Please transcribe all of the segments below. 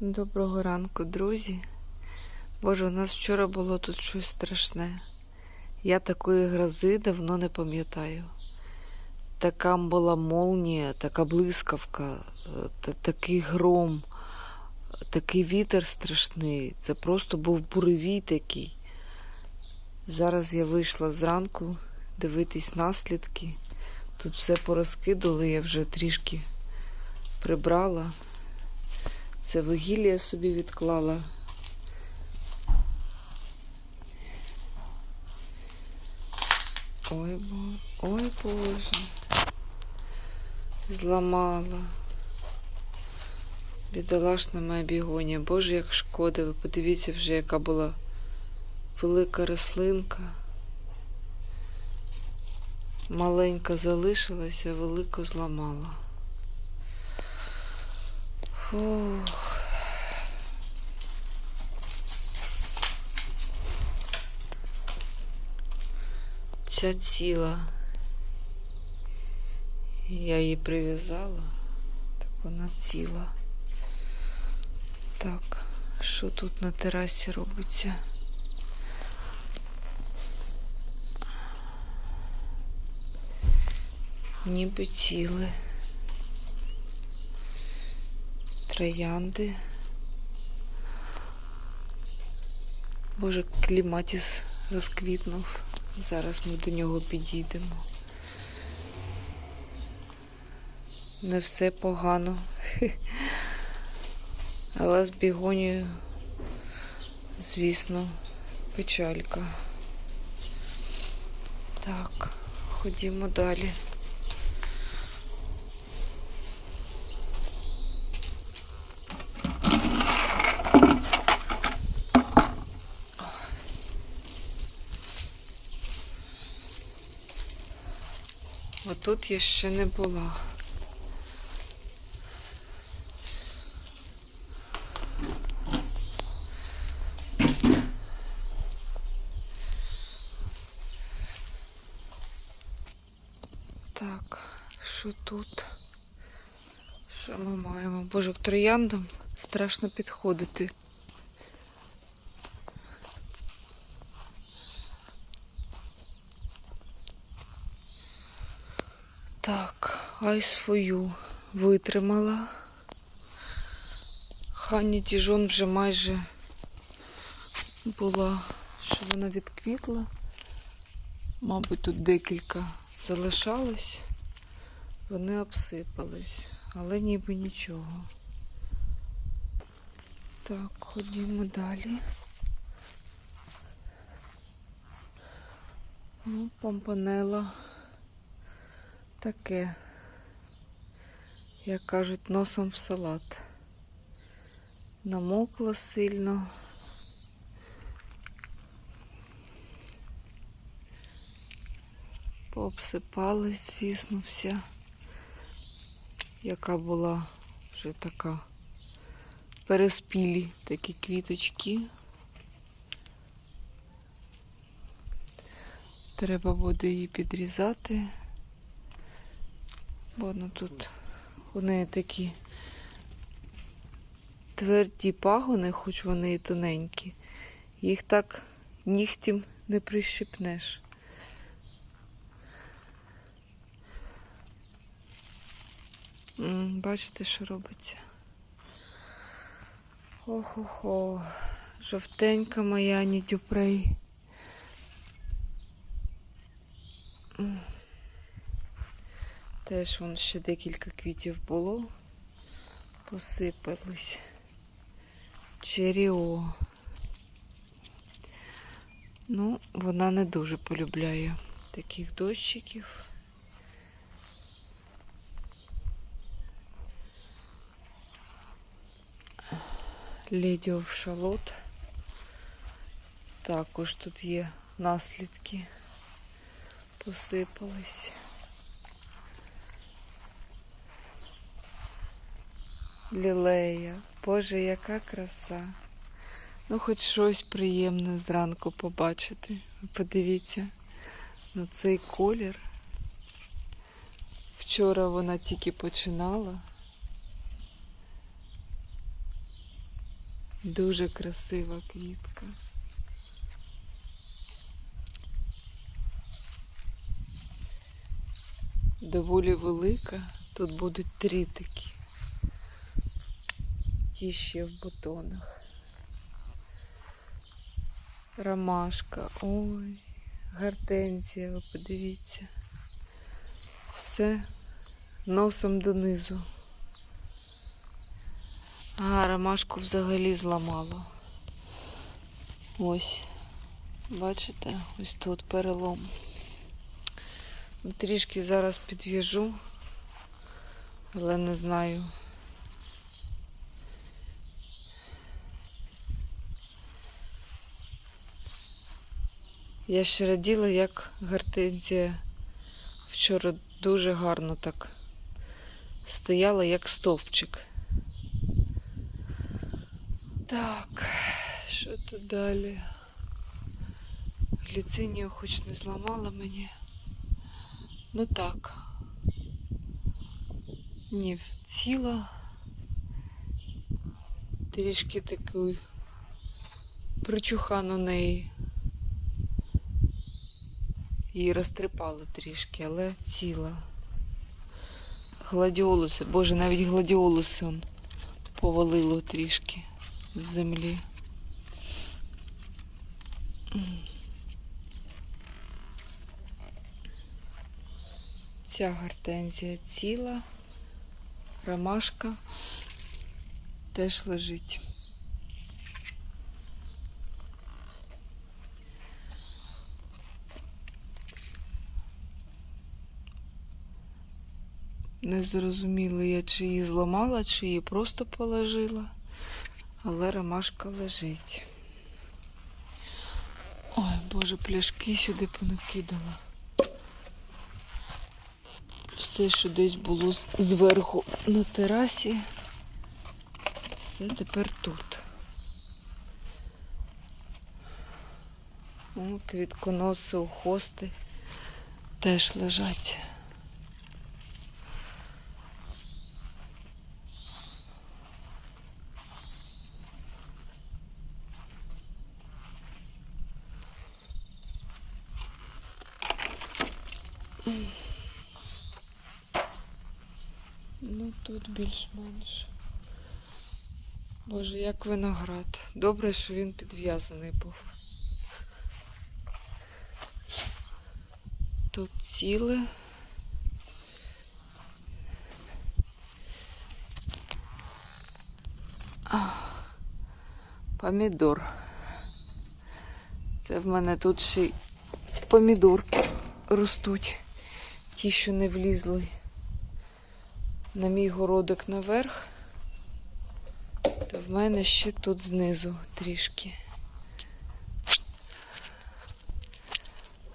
Доброго ранку, друзі. Боже, у нас вчора було тут щось страшне. Я такої грози давно не пам'ятаю. Така була молнія, така блискавка, та- такий гром, такий вітер страшний. Це просто був буревій такий. Зараз я вийшла зранку дивитись наслідки. Тут все порозкидали, я вже трішки прибрала. Це вугілля я собі відклала. Ой, бо... Ой, Боже. Зламала. Бідолашна моя бігонія. Боже, як шкода. Ви подивіться вже, яка була велика рослинка. Маленька залишилася, велику зламала. Фух. Ця ціла. Я її прив'язала, так вона ціла. Так, що тут на терасі робиться? Ніби ціле. Троянди. Боже, кліматіс розквітнув. Зараз ми до нього підійдемо. Не все погано. Але з бігонією, звісно, печалька. Так, ходімо далі. Отут я ще не була. Так, що тут? Що ми маємо? Боже, к трояндам страшно підходити. Так, ай свою витримала. Хані Діжон вже майже була, що вона відквітла. Мабуть, тут декілька залишалось. Вони обсипались, але ніби нічого. Так, ходімо далі. Ну, помпанела таке, як кажуть, носом в салат. Намокло сильно. Пообсипалась, звісно, вся, яка була вже така переспілі такі квіточки. Треба буде її підрізати. Бо ну тут у неї такі тверді пагони, хоч вони і тоненькі. Їх так нігтем не прищипнеш. Бачите, що робиться? Ох-охо, жовтенька моя Дюпрей. М. Теж вон ще декілька квітів було. Посипались. Черіо. Ну, вона не дуже полюбляє таких дощиків. Леді Овшалот. Також тут є наслідки. Посипались. Лілея. Боже, яка краса. Ну, хоч щось приємне зранку побачити. Подивіться на цей колір. Вчора вона тільки починала. Дуже красива квітка. Доволі велика. Тут будуть три такі. Ті ще в бутонах. Ромашка. Ой, гортензія, ви подивіться. Все носом донизу. А, ромашку взагалі зламало. Ось. Бачите, ось тут перелом. Ну, Трішки зараз підв'яжу, але не знаю. Я ще раділа, як гортензія вчора дуже гарно так стояла, як стовпчик. Так, що тут далі? Гліцинію хоч не зламала мені. Ну так. Ні, ціла. Трішки такий причухан у неї. Її розтрипало трішки, але ціла. Гладіолуси, боже, навіть гладіолуси он повалило трішки з землі. Ця гортензія ціла, ромашка теж лежить. Не зрозуміла я, чи її зламала, чи її просто положила, але ромашка лежить. Ой, боже, пляшки сюди понакидала. Все, що десь було зверху на терасі, все тепер тут. О, квітконоси, хости теж лежать. Ну тут більш-менш. Боже, як виноград. Добре, що він підв'язаний був. Тут ціле. Помідор. Це в мене тут ще й помідорки ростуть. Ті, що не влізли на мій городок наверх, то в мене ще тут знизу трішки.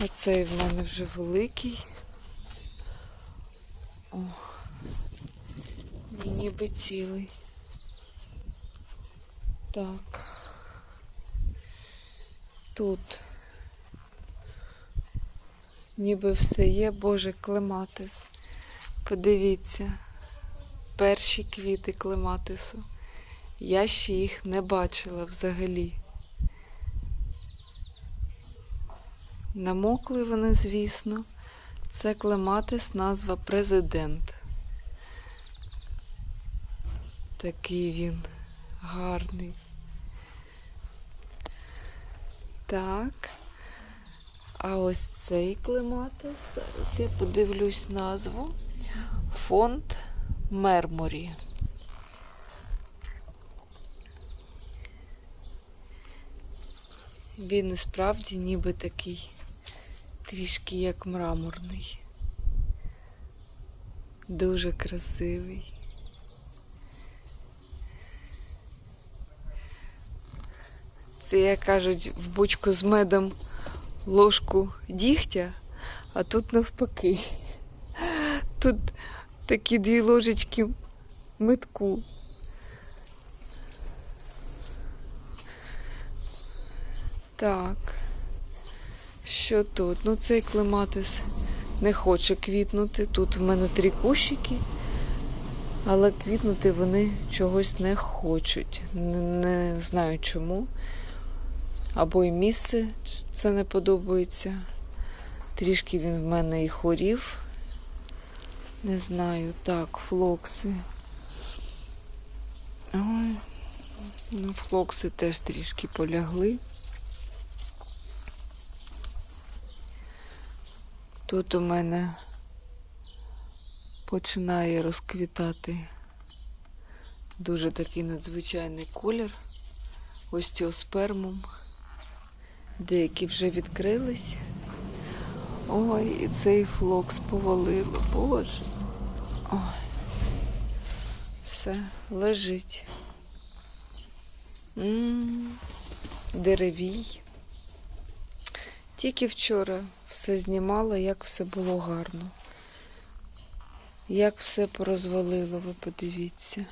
Оцей в мене вже великий. О, і ніби цілий. Так. Тут ніби все є, Боже, клематис. Подивіться перші квіти клематису. Я ще їх не бачила взагалі. Намокли вони, звісно. Це клематис, назва президент. Такий він гарний. Так. А ось цей клематис, я подивлюсь назву. Фонд Мерморі. Він справді ніби такий трішки як мраморний. Дуже красивий. Це, як кажуть, в бочку з медом ложку дігтя, а тут навпаки. Тут такі дві ложечки метку. Так. Що тут? Ну, цей клематис не хоче квітнути. Тут в мене три кущики. Але квітнути вони чогось не хочуть. Не, не знаю чому. Або і місце це не подобається. Трішки він в мене і хворів. Не знаю. Так, флокси. Ой, ну, флокси теж трішки полягли. Тут у мене починає розквітати дуже такий надзвичайний колір. Остеоспермум. Деякі вже відкрились. Ой, і цей флокс повалило, боже. Ой. Все, лежить. М, Деревій. Тільки вчора все знімала, як все було гарно. Як все порозвалило, ви подивіться.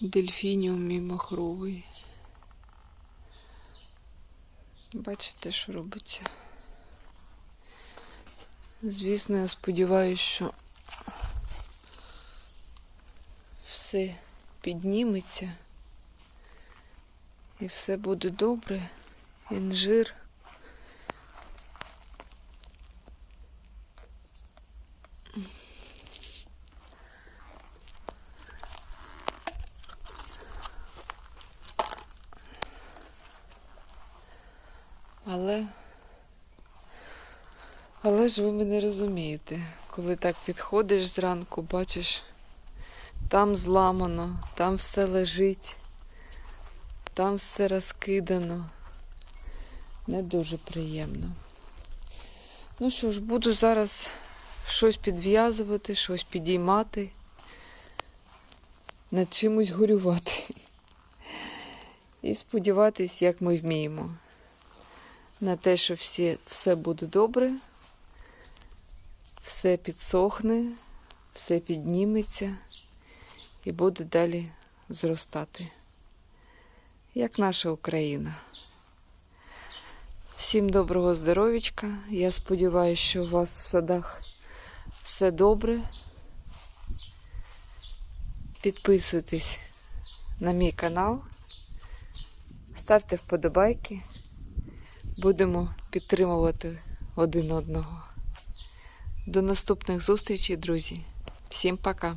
Дельфініум мій махровий. Бачите, що робиться. Звісно, я сподіваюся, що все підніметься і все буде добре. Інжир. Але, але ж ви мене розумієте, коли так підходиш зранку, бачиш, там зламано, там все лежить, там все розкидано. Не дуже приємно. Ну що ж, буду зараз щось підв'язувати, щось підіймати, над чимось горювати. І сподіватись, як ми вміємо на те, що всі, все буде добре, все підсохне, все підніметься і буде далі зростати, як наша Україна. Всім доброго здоров'ячка. Я сподіваюся, що у вас в садах все добре. Підписуйтесь на мій канал, ставте вподобайки. Будемо підтримувати один одного. До наступних зустрічей, друзі. Всім пока!